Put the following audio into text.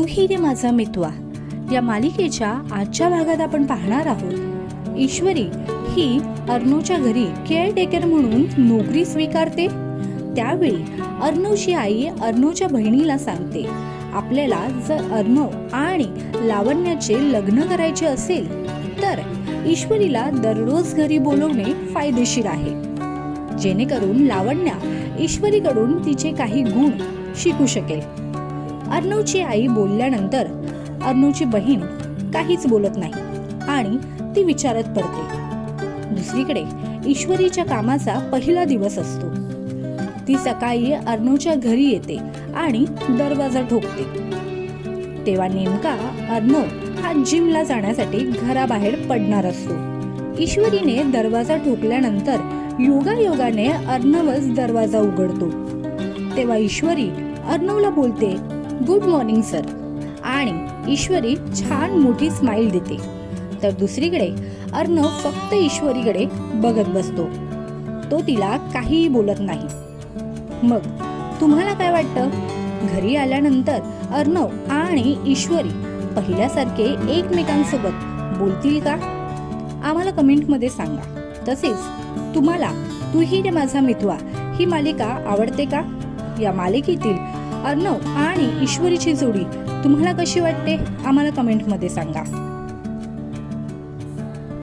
तूही रे माझा मितवा. या मालिकेच्या आजच्या भागात आपण पाहणार आहोत. ईश्वरी ही अर्णवच्या घरी केअर टेकर म्हणून नोकरी स्वीकारते. त्यावेळी अर्णवची आई अर्णवच्या बहिणीला सांगते आपल्याला जर अर्णव आणि लावण्याचे लग्न करायचे असेल तर ईश्वरीला दररोज घरी बोलवणे फायदेशीर आहे. जेणेकरून लावण्या ईश्वरीकडून तिचे काही गुण शिकू शकेल. अर्णवची आई बोलल्यानंतर अर्णवची बहीण काहीच बोलत नाही आणि ती विचारत पडते. दुसरीकडे ईश्वरीच्या कामाचा पहिला दिवस असतो. ती सकाळी अर्णवच्या घरी येते आणि दरवाजा ठोकते. तेव्हा नेमका अर्णव हा जिमला जाण्यासाठी घराबाहेर पडणार असतो. ईश्वरीने दरवाजा ठोकल्यानंतर योगा योगाने अर्णवच दरवाजा उघडतो. तेव्हा ईश्वरी अर्णवला बोलते गुड मॉर्निंग सर. आणि ईश्वरी छान मोठी स्माइल देते. तर दुसरीकडे अर्णव फक्त ईश्वरीकडे बघत बसतो. तो तिला काहीही बोलत नाही. मग तुम्हाला काय वाटतं? घरी आल्यानंतर अर्णव आणि ईश्वरी पहिल्यासारखे एकमेकांसोबत बोलतील का? आम्हाला कमेंटमध्ये सांगा. तसेच तुम्हाला तूही रे माझा मिथवा ही मालिका आवडते का? या मालिकेतील अर्णव आणि ईश्वरीची जोडी तुम्हाला कशी वाटते? आम्हाला कमेंटमध्ये सांगा.